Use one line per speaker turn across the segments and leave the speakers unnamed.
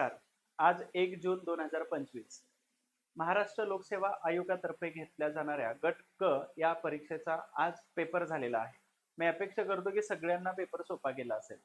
नमस्कार. आज एक जून दोन हजार पंचवीस. महाराष्ट्र लोकसेवा आयोगातर्फे घेतल्या जाणाऱ्या गट क या परीक्षेचा आज पेपर झालेला आहे. मी अपेक्षा करतो की सगळ्यांना पेपर सोपा गेला असेल.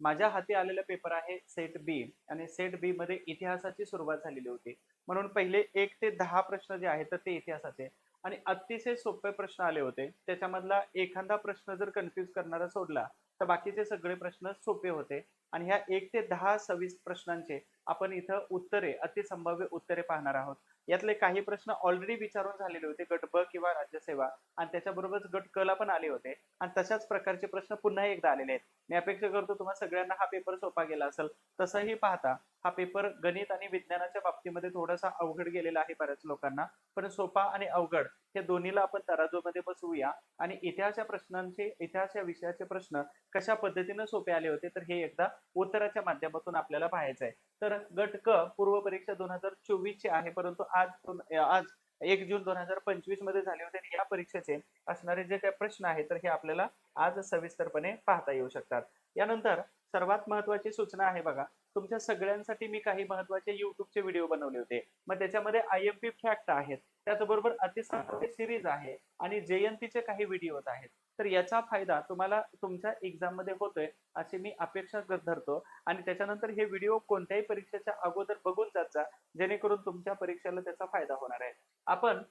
माझ्या हाती आलेला पेपर आहे सेट बी आणि सेट बी मध्ये इतिहासाची सुरुवात झालेली होती. म्हणून पहिले एक ते दहा प्रश्न जे आहेत तर ते इतिहासाचे आणि अतिशय सोपे प्रश्न आले होते. त्याच्यामधला एखादा प्रश्न जर कन्फ्युज करणारा सोडला तर बाकीचे सगळे प्रश्न सोपे होते. आणि ह्या एक ते दहा सव्वीस प्रश्नांचे आपण इथं उत्तरे अतिसंभाव्य उत्तरे पाहणार आहोत. यातले काही प्रश्न ऑलरेडी विचारून झालेले होते गट ब किंवा राज्यसेवा. आणि त्याच्याबरोबरच गट क ला पण आले होते. आणि तशाच प्रकारचे प्रश्न पुन्हा एकदा आलेले आहेत. मी अपेक्षा करतो तुम्हाला सगळ्यांना हा पेपर सोपा गेला असेल. तसंही पाहता हा पेपर गणित आणि विज्ञानाच्या बाबतीमध्ये थोडासा अवघड गेलेला आहे बऱ्याच लोकांना. पण सोपा आणि अवघड हे दोन्हीला आपण तराजूमध्ये बसवूया. आणि इतिहासाच्या प्रश्नांचे इतिहास या विषयाचे प्रश्न कशा पद्धतीने सोपे आले होते तर हे एकदा उत्तराच्या माध्यमातून आपल्याला पाहायचं आहे तर गट क पूर्व परीक्षा दोन हजार चोवीस ची आहे. परंतु आज आज एक जून दोन हजार पंचवीसमध्ये झाले होते आणि या परीक्षेचे असणारे जे काही प्रश्न आहेत तर हे आपल्याला आज सविस्तरपणे पाहता येऊ शकतात. यानंतर सर्वात महत्वाची सूचना आहे बघा. तुमच्या सगळ्यांसाठी मी काही महत्त्वाचे युट्यूबचे व्हिडिओ बनवले होते. मग त्याच्यामध्ये आय एम पी फॅक्ट आहेत. त्याचबरोबर अतिसंख्य सिरीज आहे आणि जयंतीचे काही व्हिडिओ आहेत. तर याचा फायदा तुम्हाला तुमच्या एक्झाममध्ये होतोय अशी मी अपेक्षा धरतो. आणि त्याच्यानंतर हे व्हिडिओ कोणत्याही परीक्षेच्या अगोदर बघून जात जा जेणेकरून तुमच्या परीक्षेला त्याचा फायदा होणार आहे. आपण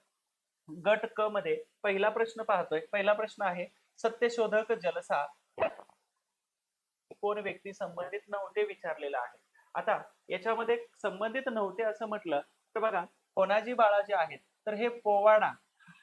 गट क मध्ये पहिला प्रश्न पाहतोय. पहिला प्रश्न आहे सत्यशोधक जलसा कोण व्यक्ती संबंधित नव्हते विचारलेला आहे. आता याच्यामध्ये संबंधित नव्हते असं म्हटलं तर बघा कोणाजी बाळा जे आहेत. तर हे पोवाडा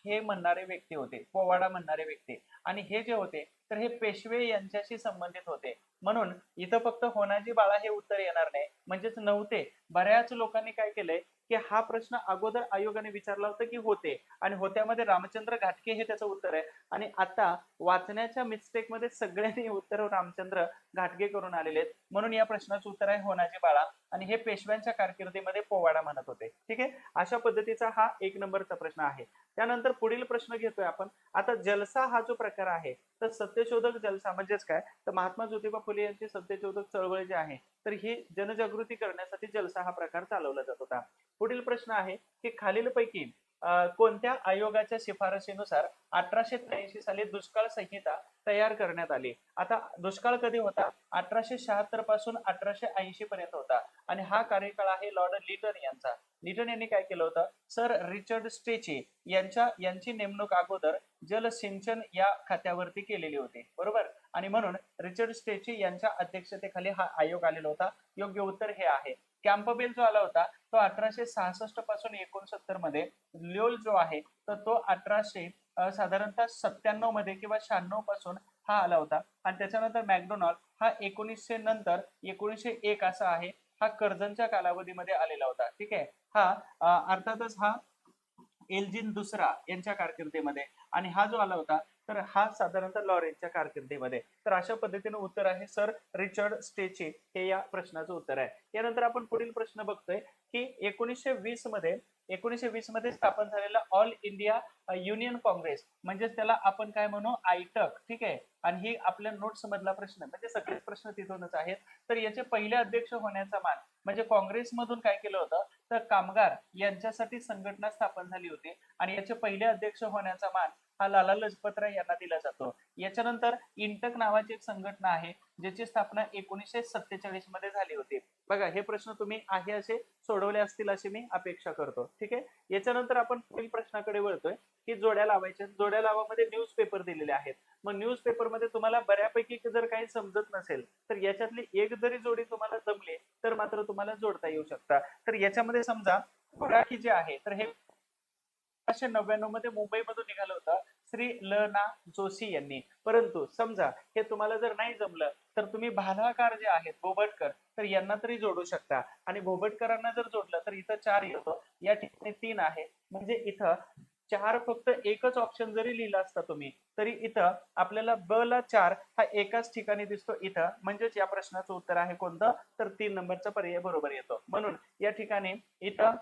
हे म्हणणारे व्यक्ती होते पोवाडा म्हणणारे व्यक्ती. आणि हे जे होते तर हे पेशवे यांच्याशी संबंधित होते. म्हणून इथं फक्त होनाजी बाळा हे उत्तर येणार नाही. म्हणजेच नव्हते. बऱ्याच लोकांनी काय केलंय की हा प्रश्न अगोदर आयोगाने विचारला होता की होते. आणि होत्यामध्ये रामचंद्र घाटके हे त्याचं उत्तर आहे. आणि आता वाचण्याच्या मिस्टेकमध्ये सगळ्यांनी उत्तर रामचंद्र घाटगे करून आलेले आहेत. म्हणून या प्रश्नाचं उत्तर आहे होनाजी बाळा. आणि हे पेशव्यांच्या कारकिर्दीमध्ये पोवाडा म्हणत होते. ठीक आहे? अशा पद्धतीचा हा एक नंबरचा प्रश्न आहे. त्यानंतर पुढील प्रश्न घेतोय आपण. आता जलसा हा जो प्रकार आहे तर सत्यशोधक जलसा म्हणजेच काय? तर महात्मा ज्योतिबा फुले यांची सत्यशोधक चळवळ जी आहे तर ही जनजागृती करण्यासाठी जलसा हा प्रकार चालवला जात होता. पुढील प्रश्न आहे की खालीलपैकी अं, कोणत्या आयोगाच्या शिफारशीनुसार अठराशे त्र्याऐंशी साली दुष्काळ संहिता तयार करण्यात आली? आता दुष्काळ कधी होता? अठराशे शहात्तरपासून अठराशे ऐंशी पर्यंत होता. आणि हा कार्यकाळ आहे लॉर्ड लिटन यांचा. लिटन यांनी काय केलं होतं? सर रिचर्ड स्टेची यांच्या यांची नेमणूक अगोदर जलसिंचन या खात्यावरती केलेली होती. बरोबर? आणि म्हणून रिचर्ड स्टेची यांच्या अध्यक्षतेखाली हा आयोग आलेला होता. योग्य उत्तर हे आहे. कॅम्पबेल जो आला होता तो अठराशे सहासष्टपासून एकोणसत्तरमध्ये. ल्योल जो आहे तर तो अठराशे साधारणतः सत्त्याण्णवमध्ये किंवा शहाण्णवपासून हा आला होता. आणि त्याच्यानंतर मॅकडोनॉल्ड हा एकोणीसशे नंतर एकोणीसशे एक असा आहे हा कर्जनच्या कालावधीमध्ये आलेला होता. ठीक आहे? हा अर्थातच हा एल्जिन दुसरा यांच्या कारकिर्दीमध्ये. आणि हा जो आला होता तर हा साधारणतः लॉरेन्सच्या कारकिर्दीमध्ये. तर अशा पद्धतीने उत्तर आहे सर रिचर्ड स्टेची हे या प्रश्नाचं उत्तर आहे. यानंतर आपण पुढील प्रश्न बघतोय की एकोणीसशे वीसमध्ये एकोणीसशे वीसमध्ये स्थापन झालेला ऑल इंडिया युनियन काँग्रेस म्हणजेच त्याला आपण काय म्हणू आयटक ठीक आहे? आणि ही आपल्या नोट्स मधला प्रश्न म्हणजे सगळेच प्रश्न तिथूनच आहेत. तर याचे पहिले अध्यक्ष होण्याचा मान म्हणजे काँग्रेसमधून काय केलं होतं? तर कामगार यांच्यासाठी संघटना स्थापन झाली होती. आणि याचे पहिले अध्यक्ष होण्याचा मान हा लाला लजपत राय यांना दिला जातो. याच्यानंतर इंटक नावाची एक संघटना आहे ज्याची स्थापना एकोणीसशे सत्तेचाळीसमध्ये झाली होती. बघा हे प्रश्न तुम्ही आहे असे सोडवले असतील अशी मी अपेक्षा करतो. ठीक आहे? याच्यानंतर आपण पुढील प्रश्नाकडे वळतोय की जोड्या लावायच्या जोड्या लावामध्ये न्यूज पेपर दिलेले आहेत. मग न्यूज पेपरमध्ये तुम्हाला बऱ्यापैकी जर काही समजत नसेल तर याच्यातली एक जरी जोडी तुम्हाला जमली तर मात्र तुम्हाला जोडता येऊ शकता. तर याच्यामध्ये समजा फराकी जे आहे तर हे अठराशे नव्याण्णवमध्ये मुंबईमधून निघालं होतं श्री ल ना जोशी यांनी. परंतु समजा हे तुम्हाला जर नाही जमलं तर तुम्ही भालाकार जे आहेत बोबटकर तर यांना तरी जोडू शकता. आणि बोबटकरांना जर जोडलं तर इथं चार येतो. या ठिकाणी तीन आहे. म्हणजे इथं चार फक्त एकच ऑप्शन जरी लिहिला असता तुम्ही तरी इथं आपल्याला ब ला चार हा एकाच ठिकाणी दिसतो इथं. म्हणजेच या प्रश्नाचं उत्तर आहे कोणतं? तर तीन नंबरचा पर्याय बरोबर येतो. म्हणून या ठिकाणी इथं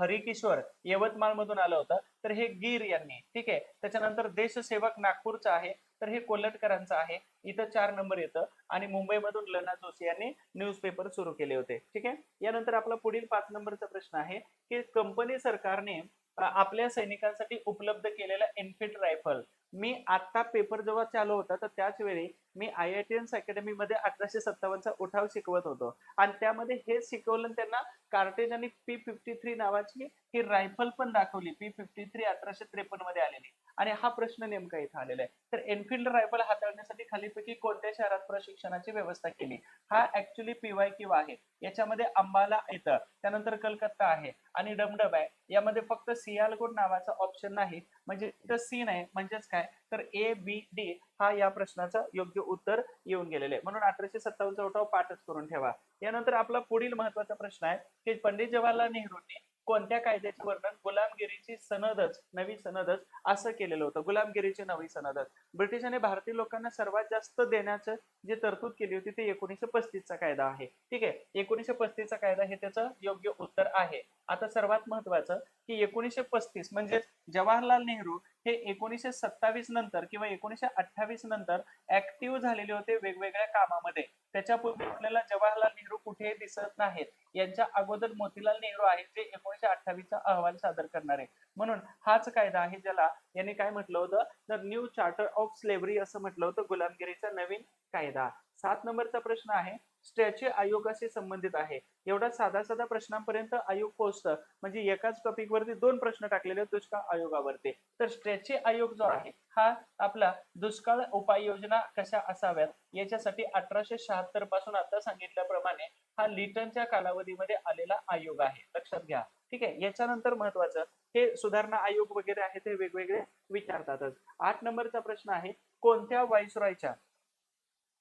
हरिकिशोर यवतमाळ मधून आलं होतं. तर हे गीर यांनी ठीक आहे? त्याच्यानंतर देशसेवक नागपूरचं आहे. तर हे कोल्हटकरांचं आहे. इथं चार नंबर येतं. आणि मुंबईमधून लना जोशी यांनी न्यूजपेपर सुरू केले होते. ठीक आहे? यानंतर आपला पुढील पाच नंबरचा प्रश्न आहे की कंपनी सरकारने आपल्या सैनिकांसाठी उपलब्ध केलेला एनफिल्ड रायफल मी आता पेपर जेव्हा चालू होता तर त्याच वेळी मी आय आय टी एन्स अकॅडमीमध्ये अठराशे सत्तावन्नचा उठाव शिकवत होतो. आणि त्यामध्ये हे शिकवलं त्यांना कार्टेज आणि पी फिफ्टी थ्री नावाची ही रायफल पण दाखवली. पी फिफ्टी थ्री अठराशे त्रेपन्नमध्ये आलेली. आणि हा प्रश्न नेमका इथं आलेला आहे. तर एनफिल्ड रायफल हाताळण्यासाठी खालीपैकी कोणत्या शहरात प्रशिक्षणाची व्यवस्था केली? हा ऍक्च्युली पीवाय क्यू आहे. याच्यामध्ये अंबाला येतं त्यानंतर कलकत्ता आहे आणि डमडम आहे. यामध्ये फक्त सियालकोट नावाचा ऑप्शन नाही म्हणजे इथं सी नाही म्हणजेच काय? तर ए बी डी हा या प्रश्नाचं योग्य उत्तर येऊन गेलेले आहे. म्हणून अठराशे सत्तावन्नचा उठाव पाठच करून ठेवा. यानंतर आपला पुढील महत्त्वाचा प्रश्न आहे की पंडित जवाहरलाल नेहरूंनी कोणत्या कायद्याचे वर्णन गुलामगिरीची सनदच नवी सनदच असं केलेलं होतं. गुलामगिरीची नवी सनदच. ब्रिटिशांनी भारतीय लोकांना सर्वात जास्त देण्याचं जे तरतूद केली होती ते एकोणीशे पस्तीसचा कायदा आहे. ठीक आहे? एकोणीशे पस्तीसचा कायदा हे त्याचं योग्य उत्तर आहे. आता सर्वात महत्वाचं की एकोणीसशे पस्तीस म्हणजे जवाहरलाल नेहरू हे एकोणीशे सत्तावीस नंतर किंवा एकोणीशे अठ्ठावीस नंतर ऍक्टिव्ह झालेले होते वेगवेगळ्या कामामध्ये. त्याच्यापूर्वी आपल्याला जवाहरलाल नेहरू कुठेही दिसत नाहीत. यांच्या अगोदर मोतीलाल नेहरू आहेत जे एकोणीशे अठ्ठावीसचा अहवाल सादर करणारे. म्हणून हाच कायदा आहे ज्याला यांनी काय म्हटलं होतं? तर न्यू चार्टर ऑफ स्लेव्हरी असं म्हटलं होतं. गुलामगिरीचा नवीन कायदा. सात नंबरचा प्रश्न आहे. स्टॅच्यू आयोगाशी संबंधित आहे. एवढा साधा साधा प्रश्नांपर्यंत आयोग पोहोचतं. म्हणजे एकाच टॉपिक वरती दोन प्रश्न टाकलेले दुष्काळ आयोगावरती. तर स्टॅच्यू आयोग जो आहे हा आपला दुष्काळ उपाययोजना कशा असाव्यात? याच्यासाठी अठराशे शहात्तरपासून आता सांगितल्याप्रमाणे हा लिटनच्या कालावधीमध्ये आलेला आयोग आहे. लक्षात घ्या. ठीक आहे? याच्यानंतर महत्वाचं हे सुधारणा आयोग वगैरे आहेत ते वेगवेगळे विचारतातच. आठ नंबरचा प्रश्न आहे कोणत्या वायसरॉयच्या?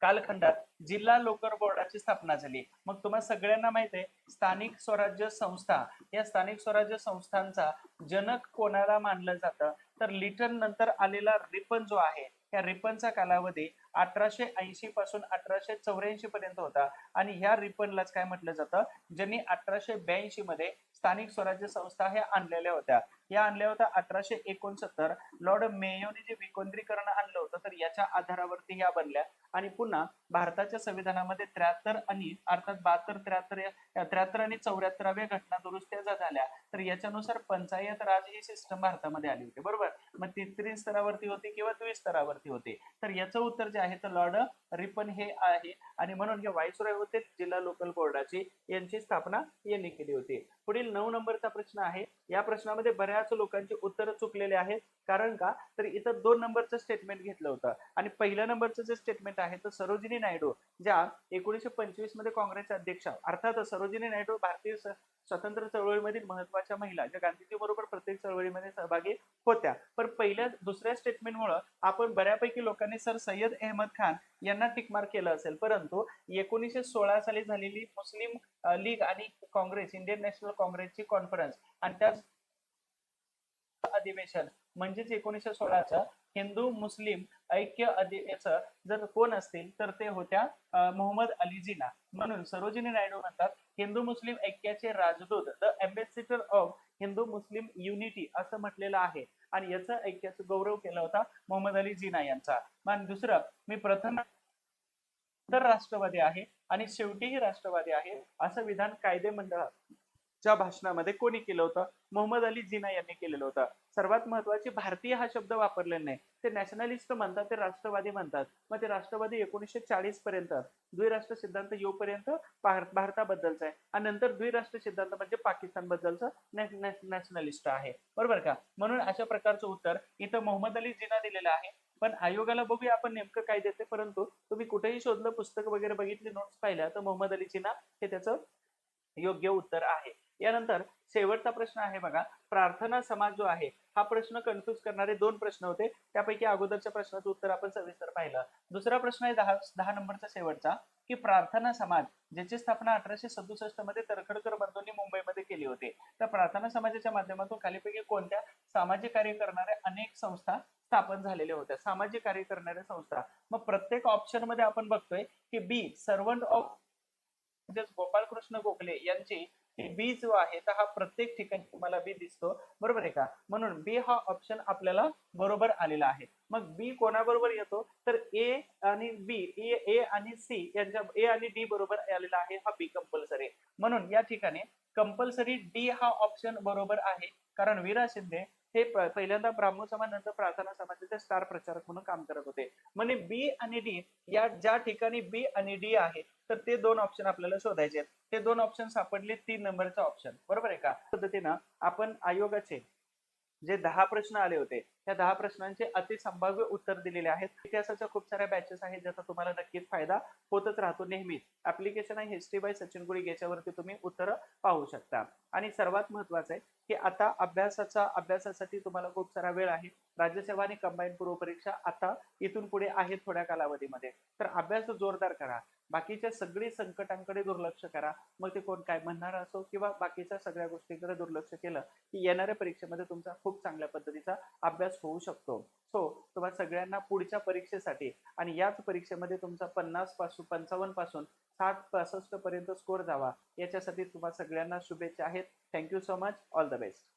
कालखंडात जिल्हा लोकर बोर्डाची स्थापना झाली. मग तुम्हाला सगळ्यांना माहीत आहे स्थानिक स्वराज्य संस्था या स्थानिक स्वराज्य संस्थांचा जनक कोणाला मानलं जातं? तर लिटन नंतर आलेला रिपन जो आहे त्या रिपनचा कालावधी अठराशे ऐंशी पासून अठराशे चौऱ्याऐंशी पर्यंत होता. आणि ह्या रिपनलाच काय म्हटलं जातं? ज्यांनी अठराशे ब्याऐंशी मध्ये स्थानिक स्वराज्य संस्था ह्या आणलेल्या होत्या. या आणल्या होत्या अठराशे एकोणसत्तर. लॉर्ड मेयोने जे विकेंद्रीकरण आणलं होतं तर याच्या आधारावरती ह्या बनल्या. आणि पुन्हा भारताच्या संविधानामध्ये त्र्याहत्तर आणि अर्थात बहात्तर त्र्याहत्तर त्र्याहत्तर आणि चौऱ्याहत्तराव्या घटना दुरुस्त्या ज्या झाल्या तर याच्यानुसार पंचायत राज ही सिस्टम भारतामध्ये आली होती. बरोबर? मग ती त्रिस्तरावरती होती किंवा द्विस्तरावरती होती? तर याचं उत्तर जे आहे तर लॉर्ड रिपन हे आहे. आणि म्हणून हे व्हाईसरॉय होते जिल्हा लोकल बोर्डाची. यांची स्थापना यांनी केली होती. पुढील नऊ नंबरचा प्रश्न आहे. या प्रश्नामध्ये बऱ्याच लोकांची उत्तरं चुकलेले आहेत. कारण का? तर इथं दोन नंबरचं स्टेटमेंट घेतलं होतं. आणि पहिल्या नंबरचं जे स्टेटमेंट आहे तर सरोजिनी नायडू ज्या एकोणीसशे पंचवीसमध्ये काँग्रेसच्या अध्यक्ष अर्थात सरोजिनी नायडू भारतीय स्वतंत्र चळवळीमधील महत्त्वाच्या महिला ज्या गांधीजी बरोबर प्रत्येक चळवळीमध्ये सहभागी होत्या. पण पहिल्या दुसऱ्या स्टेटमेंटमुळं आपण बऱ्यापैकी लोकांनी सर सय्यद अहमद खान यांना टिकमार्क केलं असेल. परंतु एकोणीसशे सोळा साली झालेली मुस्लिम लीग आणि काँग्रेस इंडियन नॅशनल काँग्रेसची कॉन्फरन्स आणि त्या अधिवेशन म्हणजेच एकोणीसशे सोळाचं हिंदू मुस्लिम ऐक्य अधिवेशन जर कोण असतील तर ते होत्या मोहम्मद अली जिना म्हणून सरोजिनी नायडू म्हणतात हिंदू मुस्लिम ऐक्याचे राजदूत the ambassador of Hindu Muslim unity असं म्हटलेलं आहे. आणि याचा ऐक्याचा गौरव केला होता मोहम्मद अली जिना यांचा. आणि दुसरं मी प्रथम तर राष्ट्रवादी आहे आणि शेवटीही राष्ट्रवादी आहे असं विधान कायदे च्या भाषणामध्ये कोणी केलं होतं? मोहम्मद अली जिना यांनी केलेलं होतं. सर्वात महत्त्वाचे भारतीय हा शब्द वापरलेला नाही. ते नॅशनलिस्ट म्हणतात ते राष्ट्रवादी म्हणतात. मग ते राष्ट्रवादी एकोणीसशे चाळीस पर्यंत द्विराष्ट्र सिद्धांत येऊपर्यंत भारताबद्दलचा आहे. आणि नंतर द्विराष्ट्र सिद्धांत म्हणजे पाकिस्तान बद्दलचं नॅशनलिस्ट आहे. बरोबर का? म्हणून अशा प्रकारचं उत्तर इथं मोहम्मद अली जिना दिलेलं आहे. पण आयोगाला बघूया आपण नेमकं काय देते. परंतु तुम्ही कुठेही शोधलं पुस्तक वगैरे बघितली नोट्स पाहिल्या तर मोहम्मद अली जिना हे त्याचं योग्य उत्तर आहे. यानंतर शेवटचा प्रश्न आहे बघा. प्रार्थना समाज जो आहे हा प्रश्न कन्फ्युज करणारे दोन प्रश्न होते. त्यापैकी अगोदरच्या प्रश्नाचं उत्तर आपण सविस्तर पाहिलं. दुसरा प्रश्न आहे दहा दहा नंबरचा शेवटचा की प्रार्थना समाज ज्याची स्थापना अठराशे सदुसष्टमध्ये तरखडकर बंधूंनी मुंबईमध्ये केली होती. तर प्रार्थना समाजाच्या माध्यमातून खालीपैकी कोणत्या सामाजिक कार्य करणाऱ्या अनेक संस्था स्थापन झालेल्या होत्या? सामाजिक कार्य करणाऱ्या संस्था. मग प्रत्येक ऑप्शनमध्ये आपण बघतोय की बी सर्वंट ऑफ म्हणजेच गोपाळकृष्ण गोखले यांची बी जो आहे तर हा प्रत्येक ठिकाणी तुम्हाला बी दिसतो. बरोबर आहे का? म्हणून बी हा ऑप्शन आपल्याला बरोबर आलेला आहे. मग बी कोणाबरोबर येतो? तर ए आणि बी ए आणि सी यांच्या ए आणि डी बरोबर आलेला आहे हा बी कंपल्सरी म्हणून या ठिकाणी कंपल्सरी डी हा ऑप्शन बरोबर आहे. कारण विरा शिंदे हे पहिल्यांदा ब्राह्मण समाज नंतर प्रार्थना समाजाचे स्टार प्रचारक म्हणून काम करत होते. म्हणजे बी आणि डी या ज्या ठिकाणी बी आणि डी आहे तर ते दोन ऑप्शन आपल्याला शोधायचे आहेत. ते दोन ऑप्शन सापडले तीन नंबरचा ऑप्शन बरोबर आहे का? पद्धतीनं आपण आयोगाचे जे दहा प्रश्न आले होते त्या दहा प्रश्नांचे अतिसंभाव्य उत्तर दिलेले आहेत. इतिहासाच्या खूप साऱ्या बॅचेस आहेत ज्याचा तुम्हाला नक्कीच फायदा होतच राहतो नेहमीच ऍप्लिकेशन आहे हिस्ट्री बाय सचिन गुळी याच्यावरती तुम्ही उत्तर पाहू शकता. आणि सर्वात महत्वाचं आहे की आता अभ्यासाचा अभ्यासासाठी तुम्हाला खूप सारा वेळ आहे. राज्यसेवा आणि कंबाईन पूर्व परीक्षा आता इथून पुढे आहे थोड्या कालावधीमध्ये. तर अभ्यास जोरदार करा. बाकीच्या सगळी संकटांकडे दुर्लक्ष करा. मग ते कोण काय म्हणणार असो किंवा बाकीच्या सगळ्या गोष्टींकडे दुर्लक्ष केलं की येणाऱ्या परीक्षेमध्ये तुमचा खूप चांगल्या पद्धतीचा अभ्यास होऊ शकतो. सो तुम्हाला सगळ्यांना पुढच्या परीक्षेसाठी आणि याच परीक्षेमध्ये तुमचा पन्नासपासून पंचावन्नपासून साठ पासष्ट पर्यंत स्कोर जावा. याच्यासाठी तुम्हाला सगळ्यांना शुभेच्छा आहेत. Thank you so much all the best